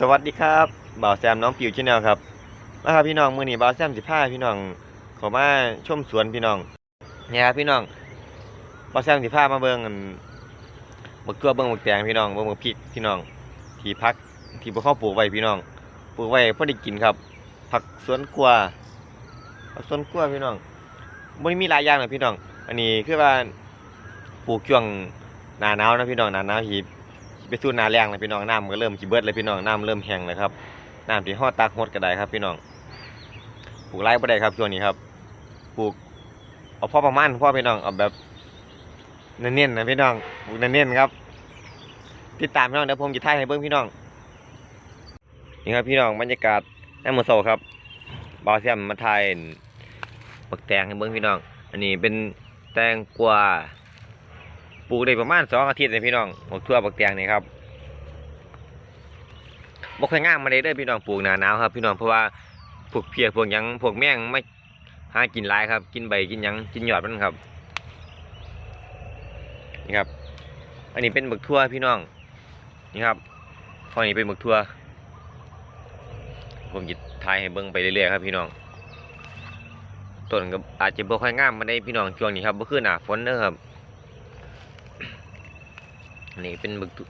สวัสดีครับบ่าวแซมน้องปิวชแนลครับมาครับพี่น้องมือนี้บ่าวแซมสิพาพี่น้องข้ามาชมสวนพี่น้องเนี่ยครับพี่น้องบ่าวแซมสิพามาเบิ่งอันบักตัวเบิ่งบักแตงพี่น้องเบิ่งบักพริกพี่น้อง ที่พักที่พวกเขาปลูกไว้พี่น้องปลูกไว้พอได้กินครับ ผักสวนครัวผักสวนครัวพี่น้องบ่ได้มีหลายอย่างนะพี่น้อง อันนี้คือว่าปลูกช่วงหนาหนาวนะพี่น้องหนาหนาวที่ ไปสู่หนาแรงเลยพี่น้องน้ำก็เริ่มสิเบิดเลยพี่น้องน้ำเริ่มแห้งเลยครับน้ำที่ห่อตักหดก็ได้ครับ พี่น้องปลูกไร่บ่ได้ครับช่วงนี้ครับปลูกเอาพ่อประมาณพ่อพี่น้องเอาแบบเน้นๆนะพี่น้องปลูกเน้นๆครับ ติดตามพี่น้องเดี๋ยวผมจะถ่ายให้เบิ่งพี่น้องนี่ครับพี่น้องบรรยากาศน้ำมือโซครับบาวเซียมมาถ่ายปักแตงให้เบิ่งพี่น้อง อันนี้เป็นแตงกวา ปลูกได้ประมาณสองอาทิตย์เลยพี่น้องหมกทั่วบักแตงนี่ครับบ่ค่งามมาเลยเด้อพี่น้องปลูกหนาหนาวครับ พี่น้องเพราะว่าพวกเพียพวกยังพวกแมงไม่หากินหลายครับ กินใบกินยังกินยอดมันครับนี่ครับ อันนี้เป็นบักทั่วพี่น้องนี่ครับข้อนี้เป็นบักทั่วผมจะถ่ายให้เบิ่งไปเรื่อยๆครับ พี่น้องต้นก็อาจจะบ่ค่อยงามมาได้พี่น้องช่วงนี้ครับบ่คือหนาฝนเด้อครับ นี่เป็นบึกทุ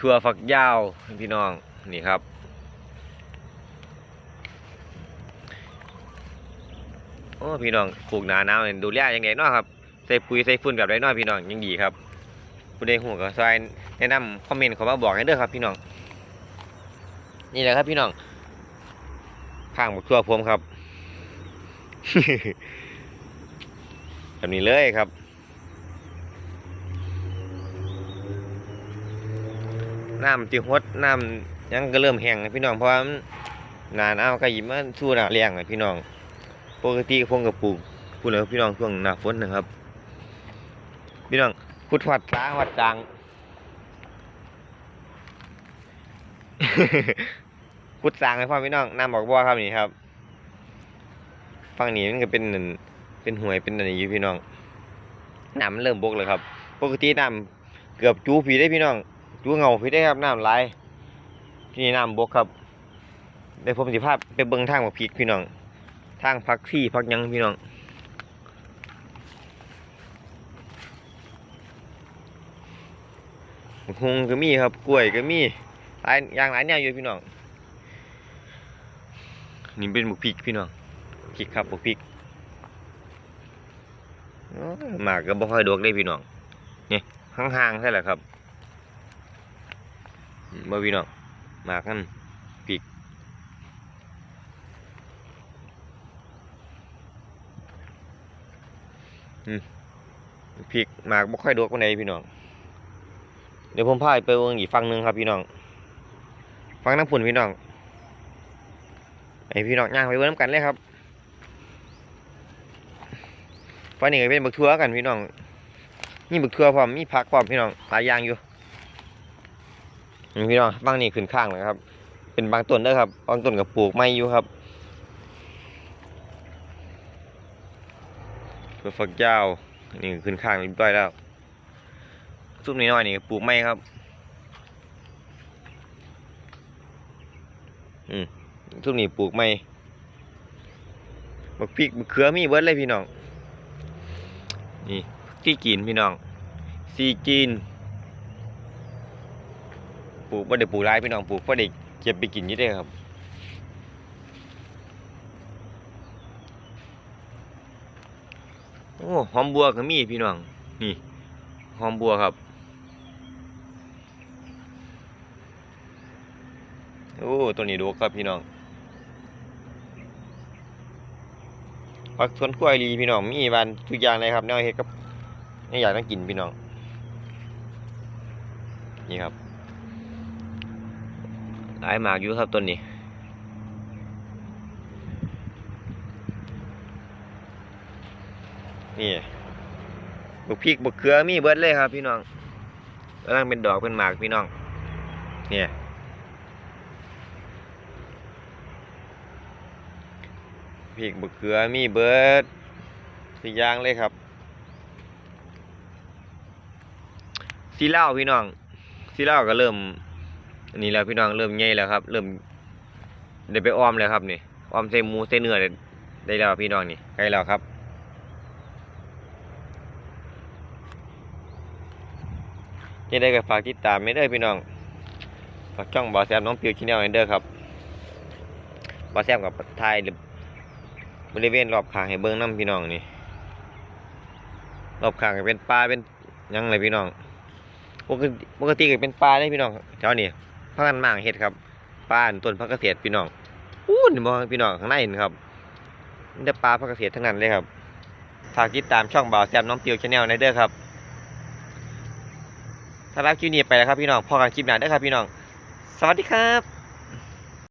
ถั่วฝักยาวพี่น้องนี่ครับ โอ้พี่น้องปลูกหนาหนาวดูแลยังไงเนาะครับใส่ปุ๋ยใส่ฝุ่นแบบไรเนาะพี่น้องยังดีครับผู้ใดหูก็ซอยแนะนำคอมเมนต์เขามาบอกให้เด้อครับพี่น้อง นี่แหละครับพี่น้องข้างบักทั่วผมครับแบบนี้เลยครับ น้ำที่ฮดน้ำยังก็เริ่มแห้งพี่น้องเพราะว่านหนานาก็หยิบมาสู้หนาแรงพี่น้อง ปกติพงกับปลูกพูดเลยพี่น้องช่วงหน้าฝนนะครับ พี่น้องขุดวัดสางวัดจางขุดสางให้พ่อพี่น้องน้ำบอกว่าครับนี่ครับฝั่งนี้มันก็เป็นนั่นเป็นห่วยเป็นอะไรอยู่พี่น้องน้ำมันเริ่มบกเลยครับ ปกติน้ำเกือบจูผีได้พี่น้อง จูเงาพี่ได้ครับน้ำไหลายที่นี่น้ำบกครับเดี๋ยวผมสิพาพไปเบิ่งทางบักพริกพี่น้อง ทางพักที่พักยังพี่น้องบักฮุงก็มีครับกล้วยก็มีหลายอย่างหลายแนวอยู่พี่น้องนี่เป็นบักพริกพี่น้องพริกครับบักพริกหมากก็บ่ค่อยดกได้พี่น้องนี่ห่างๆใช่แหละครับ บ่พี่น้องหมากนั่นพริกพริกหมากบ่ค่อยดกปานใดพี่น้อง เดี๋ยวผมพาไปเบิ่งอีกฝั่งหนึงครับพี่น้องฝั่งน้ำพุ่นพี่น้องไอพี่น้องย่างไปเบิ่งน้ำกันเลยครับฝั่งนี้ก็เป็นบักทั่วกันพี่น้องมีบักทั่วพร้อมมีผักพร้อมพี่น้องหลายอย่างอยู่ พี่น้องบางนี่ขึ้นข้างเลยครับ เป็นบางต้นเด้ครับ บางต้นกับปลูกไม่อยู่ครับเพื่อฝักยาวนี่ขึ้นข้างเรียบร้อยแล้วซุปนี้น้อยนี่ปลูกไม่ครับ อืมซุปนี้ปลูกไม่บักพริกบักเขือมีเบิร์ดเลยพี่น้อง นี่ที่กินพี่น้องซีจีน ปลูกบ่ได้ปลูกหลายพี่น้องปลูกพอได้เก็บไปกินอยู่เด้ครับโอ้หอมบัวก็มีพี่น้องนี่หอมบัวครับโอ้ตัวนี้ดกครับพี่น้องผักสวนกล้วยดีพี่น้องมีบานทุกอย่างเลยครับแนวเฮ็ดกับแนวอยากต้องกินพี่น้องนี่ครับ หลายหมากอยู่ครับต้นนี้นี่บุกพริกบุกเกลือมีเบิดเลยครับ พี่น้องกำลังเป็นดอกเป็นหมากพี่น้อง เนี่ยพริกบุกเกลือมีเบิดทุกอย่างเลยครับสีเหล้าพี่น้องสีเหล้าก็เริ่ม อันนี้แล้วพี่น้องเริ่มใหญ่แล้วครับ เริ่มได้ไปอ้อมแล้วครับนี่อ้อมใส่หมูใส่เนื้อได้แล้วพี่น้องนี่ใกล้แล้วครับยังได้ก็ฝากติดตามไม่ได้พี่น้องฝากช่องบอแซมน้องปิวชิแนลเด้อครับบอแซมกับไทายบริเวณรอบข้างให้เบิ้งน้ำพี่น้องนี่รอบข้างเป็นป่าเป็นยังเลยพี่น้องปกติปกติก็เป็นปลาได้พี่น้องแถวนี้ พักกันมางเห็ดครับป้านต้นพักเกษตรพี่น้องอู้นี่มองพี่น้องข้างในนครับนี่ปลาพักเกษตรทั้งนั้นเลยครับฝากติดตามช่องบ่าวแซมน้องเปียวชาแนลในเด้อครับถ้ารับคลิปนี้ไปแล้วครับพี่น้องพอกันคลิปหน้าเด้อครับพี่น้อง สวัสดีครับ